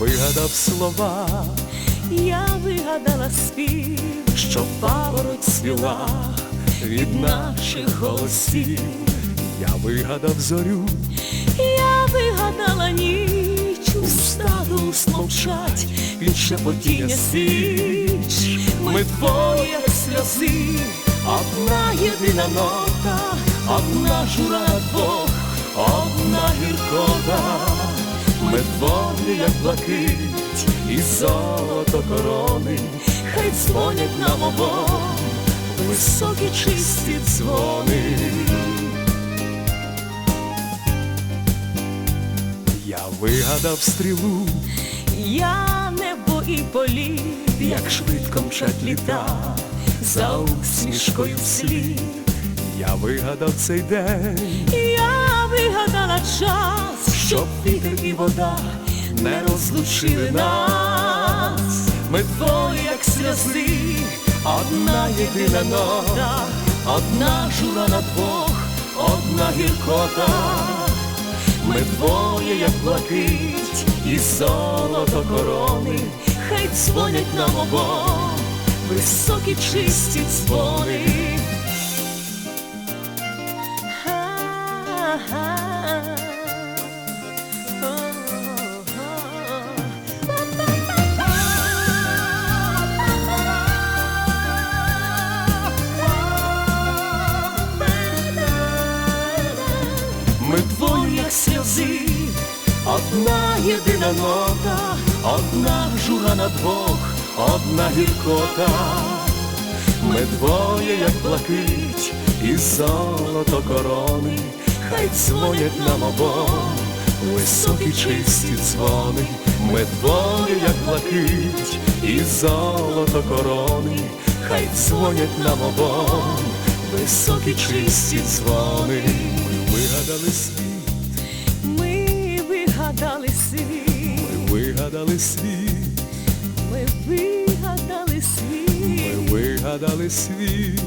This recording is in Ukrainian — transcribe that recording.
вигадав слова, я вигадала спів, що папороть свіла від наших голосів. Я вигадав зорю, я вигадала ніч, уста до уст мовчать, під шепотіння свіч. Ми двоє сльози, одна єдина нота, одна жура двох, одна гіркота. Ми двоє, як блакить, і золото корони, хай дзвонять нам обом високі чисті дзвони. Я вигадав стрілу, я небо і політ, як швидко мчать літа, за усмішкою вслід. Я вигадав цей день, я вигадала час, щоб вітер і вода не розлучили нас. Ми двоє, як сльози, одна єдина нота, одна жура на двох, одна гіркота. Ми двоє, як блакить, і золото корони, хай дзвонять нам обом високі чисті дзвони. Ха-ха. Ми як одна єдина нота, одна жура на двох, одна гіркота. Ми двоє, як блакить, і золото корони, хай дзвонять нам обом високі чисті дзвони. Ми двоє, як блакить, і золото корони, хай дзвонять нам обом високі чисті дзвони. Ми вигадали світ, вигадали світ, ми вигадали світ, ми вигадали світ. ми вигадали світ.